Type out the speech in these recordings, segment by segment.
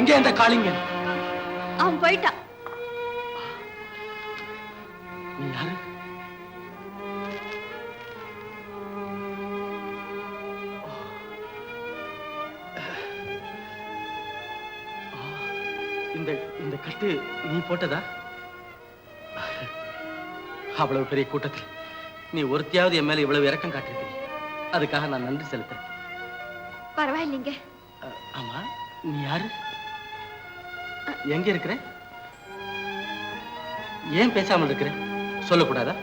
எங்கே அந்த காளிங்க? அவன் போயிட்டான். நீ யாரு? இந்த இந்த கட்டு நீ போட்டதா? அவ்வளவு பெரிய கூட்டத்தில் நீ ஒருத்தியாவது என் மேல இவ்வளவு இறக்கம் காட்டிருக்கீங்க அதுக்காக நான் நன்றி செலுத்துறேன். பரவாயில்லைங்க. ஆமா நீ யாரு? எங்க இருக்கிற? ஏன் பேசாமல் இருக்கிற? சொல்லக்கூடாதா?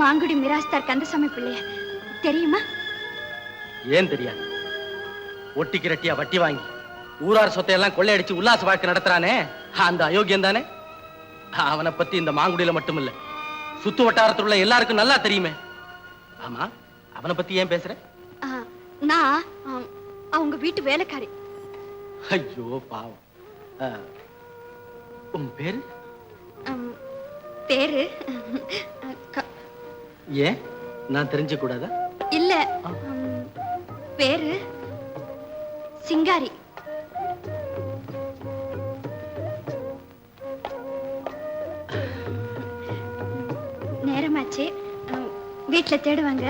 மாங்குடி மிராஸ்தார் கந்தசாமி பிள்ளைய. தெரியுமா? ஏன் தெரியாது? ஒட்டிக்கு ரெட்டியா வட்டி வாங்கி ஊரார் சொத்தையெல்லாம் கொள்ளையடிச்சு உல்லாச வாழ்க்கை நடத்துறானே. அந்த அயோக்கியம் தானே? அவனை பத்தி இந்த மாங்குடியில மட்டும் இல்ல சுத்து வட்டாரத்தில் உள்ள எல்லாருக்கும் நல்லா தெரியுமே. ஆமா அவனை பத்தி ஏன் பேசுற? நான் அவங்க வீட்டு வேலைக்காரி. ஐயோ பாவம். உன் பேரு? பேரு? ஏன்? நான் தெரிஞ்ச கூடாதா இல்ல பேரு? சிங்காரி. நேரமாச்சு. வீட்ல தேடுவாங்க.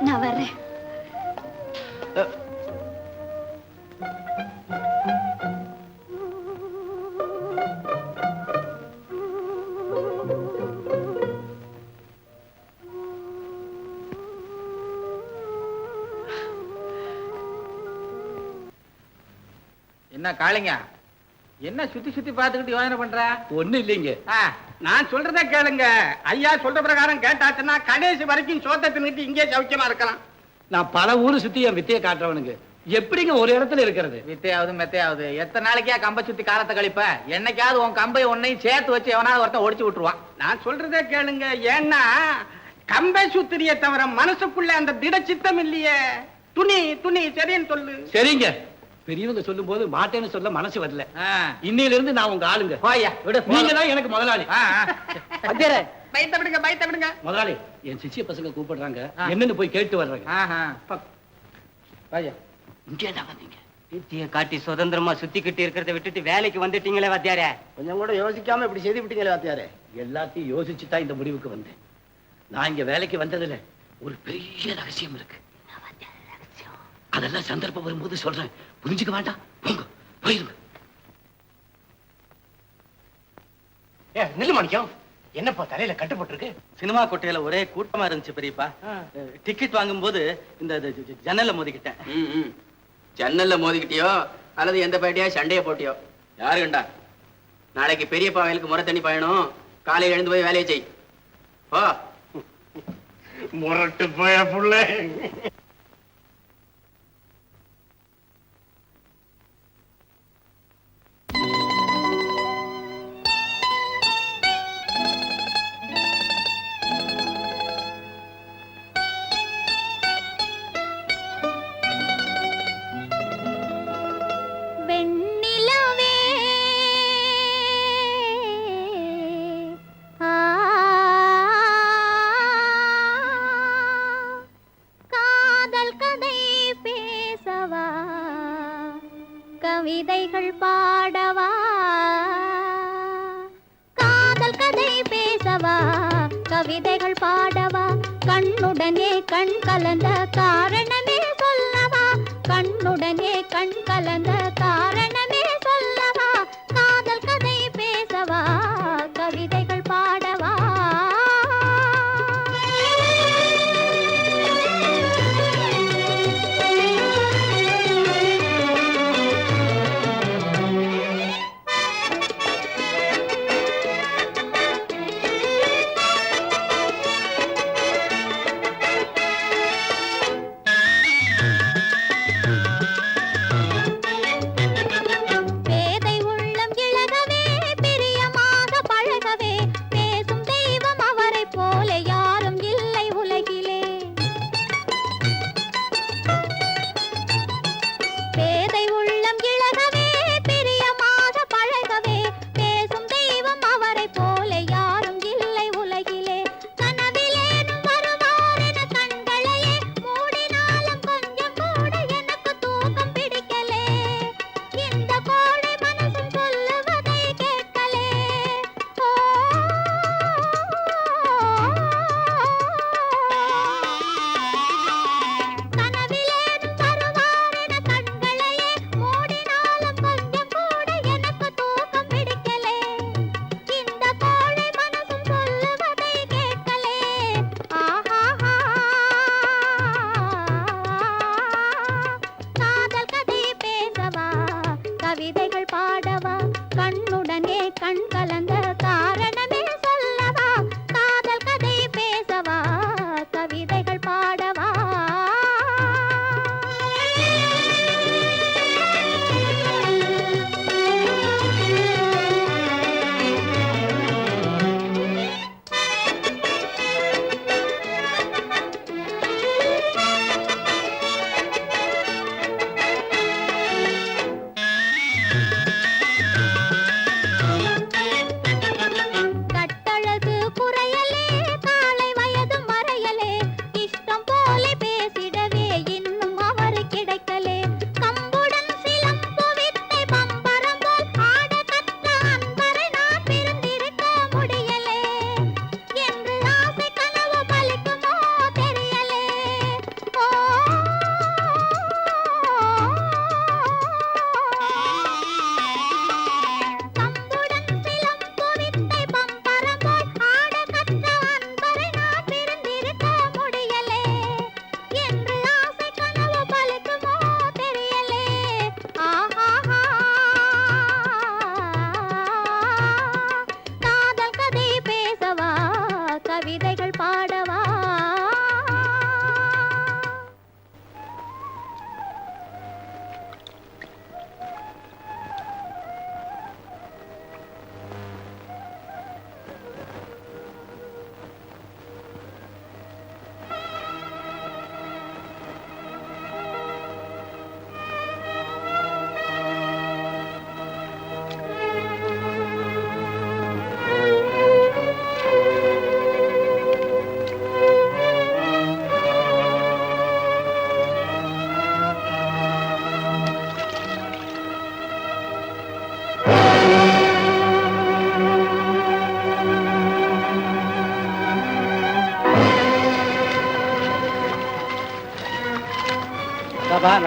நான் வர்றேன். என்ன காளிங்க? என்ன சுத்தி சுத்தி பார்த்துக்கிட்டு யோசனை பண்ற? ஒண்ணு இல்லைங்க. நான் சொல்றத கேளுங்க. ஐயா சொல்ற பிரகாரம் கேட்டாச்சுன்னா கடைசி வரைக்கும் சோத்தை தின்னுட்டு இங்கே சௌக்கியமா இருக்கலாம். நான் பல ஊரு சுத்தி என் வித்தையை காட்டுறவனுக்கு எப்படிங்க ஒரு இடத்துல இருக்கிறது? வித்தையாவது மெத்தையாவது. எத்தனை நாளைக்கா கம்பை சுத்தி காலத்தை கழிப்ப? என்னைக்காவது உன் கம்பை உன்னையும் சேர்த்து வச்சு எவனாவது ஒருத்தன் ஒடிச்சு விட்டுருவான். நான் சொல்றத கேளுங்க. ஏன்னா கம்பை சுத்திரிய தவிர மனசுக்குள்ள அந்த திட சித்தம் இல்லையே. துணி துணி சரின்னு சொல்லு. சரிங்க. பெரியவங்க சொல்லும் போது மாட்டேன்னு சொல்ல மனசு வரல. இன்னையில இருந்து நான் உங்க ஆளுங்க. நீங்க. தான் எனக்கு முதலாளி. ஆ, ஆ. அத்தியாரே, பயத்தை விடுங்க பயத்தை விடுங்க. முதலாளி என் சிச்சிய பசங்க கூப்பிடுறாங்க. என்னன்னு போய் கேட்டு வர்றாங்க. வந்தீங்க? காட்டி சுதந்திரமா சுத்திக்கிட்டு இருக்கிறத விட்டுட்டு வேலைக்கு வந்துட்டீங்களே வாத்தியாரே. கொஞ்சம் கூட யோசிக்காம இப்படி செய்து விட்டீங்களே வாத்தியாரே. எல்லாத்தையும் யோசிச்சு தான் இந்த முடிவுக்கு வந்தேன். நான் இங்க வேலைக்கு வந்ததுல ஒரு பெரிய ரகசியம் இருக்கு. அதெல்லாம் சந்தர்ப்பம் வரும்போது சொல்றேன். புரிஞ்சுக்க வேண்டாம். போங்க போயிருங்க. ஏ நில்லு மாணிக்கம் என்னப்பா தலையில கட்டுப்பட்டிருக்கு சினிமா கொட்டையில ஒரே கூட்டமா இருந்துச்சு பெரியப்பா. டிக்கெட் வாங்கும்போது இந்த இந்த ஜன்னல்ல மோதிக்கிட்டேன். ஜன்னல்ல மோதிக்கிட்டியோ அல்லது எந்த பேட்டியா சண்டைய போட்டியோ? யாரு கண்டா? நாளைக்கு பெரியப்பா வயலுக்கு முறை தண்ணி பயணம். காலையில எழுந்து போய் வேலையை செய். போ. முரட்டு போய புள்ள. கவிதைகள் பாடவா? கண்ணுடனே கண் கலந்த காரணமே சொல்லவா? கண்ணுடனே கண் கலந்த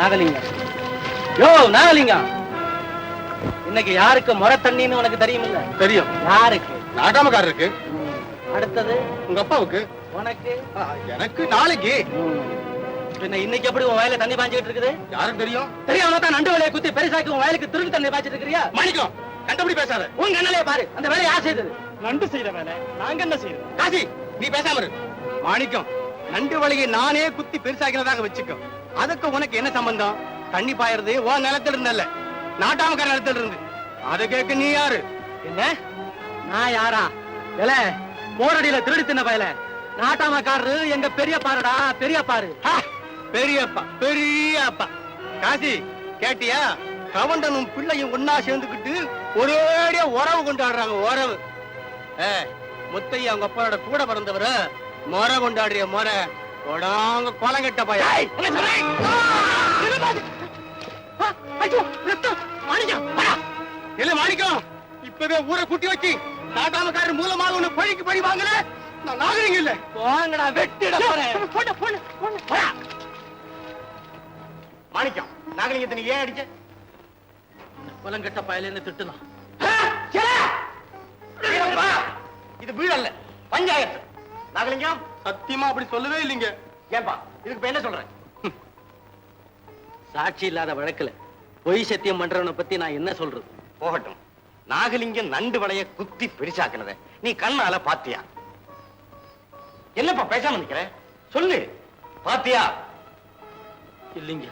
நாகலிங்கம். யோ நாகலிங்கம். இன்னைக்கு யாருக்கு முறை தண்ணின்னு உனக்கு தெரியுமில்ல? தெரியும். யாருக்கு? நாட்டாமக்காரருக்கு. அடுத்தது? உங்க அப்பாவுக்கு. உனக்கு? எனக்கு நாளைக்கு. ம். பின்ன இன்னைக்கு எப்படி உன் வயல தண்ணி பாஞ்சிட்டு இருக்குது? யாருக்கு தெரியும்? தெரியாம தான் நண்டு வலையை குத்தி பெருசாக்கி உன் வயலுக்கு திருடு தண்ணி பாய்ச்சிட்டு இருக்கிறியா? மாணிக்கம் கண்டபடி பேசாத. உன் கண்ணலையே பாரு. அந்த வேலையை யார் செய்தது? நண்டு செய்யற வேலை. நாங்க என்ன செய்யறோம் காசி நீ பேசாம இரு. மாணிக்கம் நண்டு வலையை நானே குத்தி பெருசாக்கினதாக வச்சுக்கோ. அதுக்கு உனக்கு என்ன சம்பந்தம்? தண்ணி பாயறது உன் நிலத்துல இருந்தல்ல நாட்டாமக்கார நிலத்துல இருந்து அதை கேட்க நீ யாரு? என்ன? நான் யாரா? இல்ல போரடியில திருடி தின்ன பயல. நாட்டாமக்காரரு எங்க பெரியப்பாருடா பெரியப்பாரு. பெரியப்பா பெரியப்பா. காசி கேட்டியா? கவண்டனும் பிள்ளையும் ஒன்னா சேர்ந்துக்கிட்டு ஒரேடியா உறவு கொண்டாடுறாங்க உறவு. ஏ முத்தையா அவங்க அப்பாவோட கூட பிறந்தவர முறை கொண்டாடுறிய முறை. கொடாங்க கொலங்கட்ட பையன். இல்ல மாணிக்கம் இப்பவே ஊரை கூட்டி வச்சு நாட்டாமக்காரர் மூலமாக உன்னை பழிக்கு பழி வாங்கல நான் நாகரிகம் இல்ல. வாங்கடா வெட்டிட மாணிக்கம் நாகலிங்கத்தை நீ ஏன் அடிச்ச? குலங்கட்ட பயலேன்னு திட்டுலாம் ஆ, சே! வீரப்பா, இது வீடு அல்ல பஞ்சாயத்து. நாகலிங்கம் சத்தியமா அப்படி சொல்லவே இல்லைங்க. ஏன்பா இதுக்கு என்ன சொல்றேன் சாட்சி இல்லாத வழக்குல பொய் சத்தியம் பண்றவனை பத்தி நான் என்ன சொல்றது? போகட்டும். நாகலிங்கம் நண்டு வளைய குத்தி பெருசாக்குனத நீ கண்ணால பாத்தியா? என்னப்பா பேசாம நிக்கிற? சொல்லு. பாத்தியா? இல்லைங்க.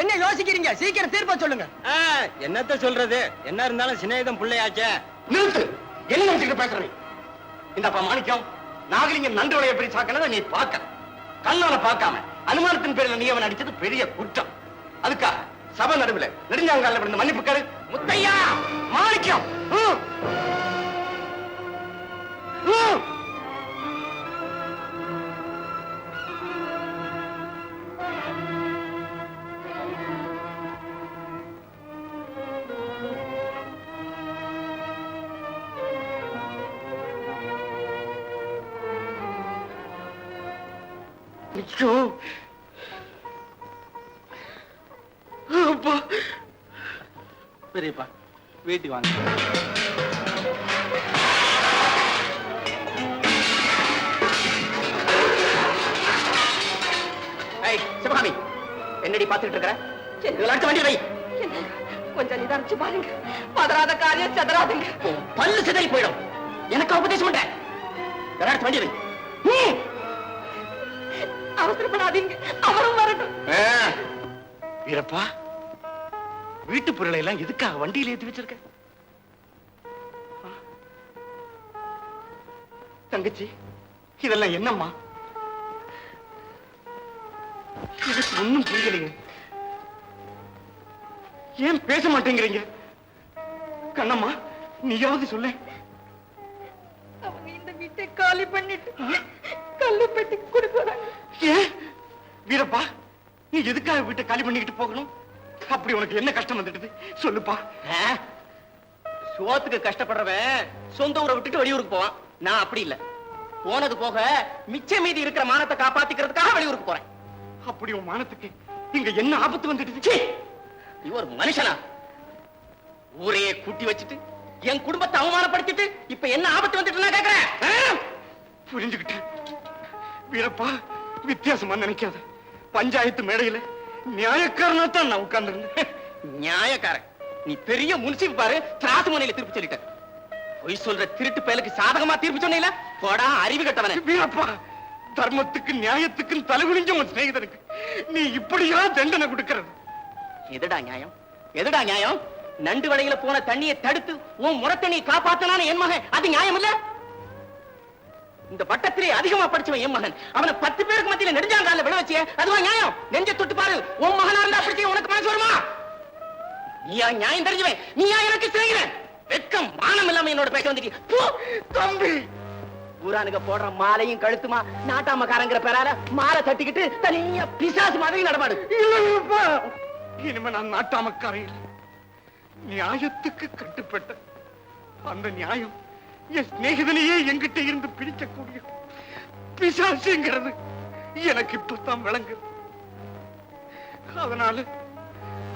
என்ன யோசிக்கிறீங்க? சீக்கிரம் தீர்ப்ப சொல்லுங்க. என்னத்த சொல்றது? என்ன இருந்தாலும் சிநேகிதம் பிள்ளையாச்சே. நிறுத்து. என்ன நினைச்சுட்டு பேசுற நீ? இந்தப்பா மாணிக்கம் நாகலிங்கம் நண்டு எப்படி சாக்கினதை நீ பார்க்க. கண்ணால பார்க்காம அனுமானத்தின் பேர்ல நீ அவன் அடிச்சது பெரிய குற்றம். அதுக்காக சபை நடுவுல நெடுஞ்சாங்கால விழுந்து மன்னிப்பு கரு முத்தையா! மாணிக்கம்! ஐயோ அப்பா. பெரியப்பா வீட்டுக்கு வாங்க. சிவகாமி என்னடி பாத்துட்டு இருக்கிற? வண்டி வை. கொஞ்சம் நிதானிச்சு பாருங்க. பதறாத காரியம் செதறாதுங்க. பல்லு சிதறி போயிடும். எனக்கு உபதேசம் இதுல அடுத்த வண்டி வை. அவசரப்படாதீங்க. அவரும் வரட்டும். வீரப்பா வீட்டு பொருளை எல்லாம் எதுக்காக வண்டியில ஏத்தி வச்சிருக்க? தங்கச்சி இதெல்லாம் என்னம்மா? எனக்கு ஒண்ணும் புரியலைங்க ஏன் பேச மாட்டேங்கிறீங்க? கண்ணம்மா நீயாவது சொல்ல. அவங்க இந்த வீட்டை காலி பண்ணிட்டு கல்லு பெட்டி ஏன் வீரப்பா நீ எதுக்காக வீட்டை காலி பண்ணிக்கிட்டு போகணும்? அப்படி உனக்கு என்ன கஷ்டம் வந்துடுது? சொல்லுப்பா. சோத்துக்கு கஷ்டப்படுறவன் சொந்த ஊரை விட்டுட்டு வெளியூருக்கு போவான். நான் அப்படி இல்ல. போனது போக மிச்ச மீதி இருக்கிற மானத்தை காப்பாத்திக்கிறதுக்காக வெளியூருக்கு போறேன். அப்படி உன் மானத்துக்கு இங்க என்ன ஆபத்து வந்துடுது? சீ! நீ ஒரு மனுஷனா? ஊரையே கூட்டி வச்சுட்டு என் குடும்பத்தை அவமானப்படுத்திட்டு இப்ப என்ன ஆபத்து வந்துட்டு நான் கேக்குறேன். ஆ? வீரப்பா வித்தியாசமா நினைக்காத. பஞ்சாயத்து மேடையில நியாயக்காரனா தான் நான் உட்கார்ந்து நியாயக்காரன். நீ பெரிய முன்சிப் பாரு திராசு மனையில திருப்பி சொல்லிட்ட பொய் சொல்ற திருட்டு பயலுக்கு சாதகமா தீர்ப்பு சொன்னீல போடா அறிவு கட்டவன. வீரப்பா தர்மத்துக்கு நியாயத்துக்கும் தலைகுனிஞ்ச உன் சிநேகிதனுக்கு நீ இப்படியா தண்டனை கொடுக்கிறது? எதுடா நியாயம்? எதுடா நியாயம்? நண்டு வலையில போன தண்ணியை தடுத்து உன் முறத்தண்ணியை காப்பாத்தனான என் மகன் அது நியாயம் இல்ல இந்த வட்டத்திலே அதிகமா படிச்சவன் என் மகன். அவனை பத்து பேருக்கு மத்தியில நெடுஞ்சாங்கால விட வச்சு அதுவா நியாயம்? நெஞ்ச தொட்டு பாரு. உன் மகனா இருந்தா படிச்சு உனக்கு மனசு வருமா? நீயா நியாயம் தெரிஞ்சுவேன். நீயா எனக்கு சிநேகிதன். வெட்கம் மானம் இல்லாம என்னோட பேச வந்துட்டு. போ தம்பி. ஊரானுங்க போடுற மாலையும் கழுத்துமா நாட்டாமக்காரங்கிற பேரால மாலை தட்டிக்கிட்டு தனியா பிசாசு மாதிரி நடமாடு. இல்லப்பா இனிமே நான் நாட்டாமக்காரன் நியாயத்துக்கு கட்டுப்பட்ட அந்த நியாயம் என் சிநேகிதனையே என்கிட்ட இருந்து பிரிக்கக்கூடிய பிசாசுங்கிறது எனக்கு இப்பதான் விளங்குது. அதனால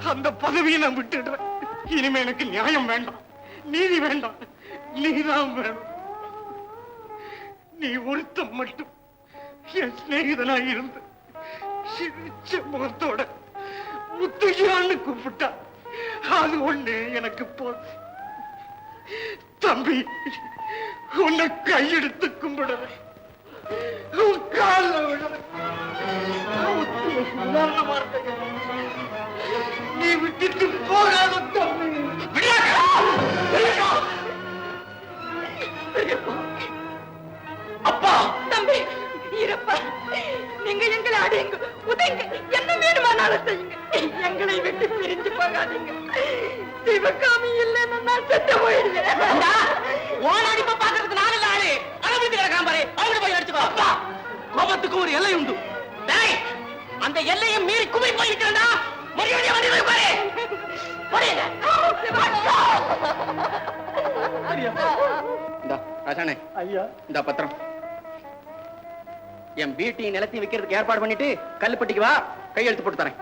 அந்த பதவியை நான் விட்டுடுறேன். இனிமே எனக்கு நியாயம் வேண்டாம். நீதி வேண்டாம். நீதான் வேணும். நீ ஒருத்தம் மட்டும் என் சிநேகிதனா இருந்து சிரிச்ச முகத்தோட முத்தையான்னு கூப்பிட்டா அது ஒண்ணு எனக்கு போதும். தம்பி. உன்னை கையெடுத்து கும்பிடுறேன். உன் காலில் விடுறேன் நீ விட்டுட்டு போகாத தம்பி. அப்பா. தம்பி இருப்பா நீங்க எங்களை அடையுங்க. உதங்க. என்ன வேணுமானாலும் செய்யுங்க. எங்களை விட்டு பிரிஞ்சு போகாதீங்க. சிவகாமி இல்லைன்னு நான் செத்து போயிடுவேன் ஓன அடிப்ப பாக்குறதுக்கு நாலு இல்ல ஆளு. அனுமதி கிடக்காம பாரு. அவங்க போய் அடிச்சுக்கோ. அப்பா கோபத்துக்கு ஒரு எல்லை உண்டு. டேய் அந்த எல்லையை மீறி குமரி போயிருக்கிறா மரியாதையா வந்து போய் பாரு. இந்த பத்திரம். என் வீட்டையும் நிலத்தையும் விக்கிறதுக்கு ஏற்பாடு பண்ணிட்டு கல்லுப்பட்டிக்கு வா. கையெழுத்து போட்டு தரேன்.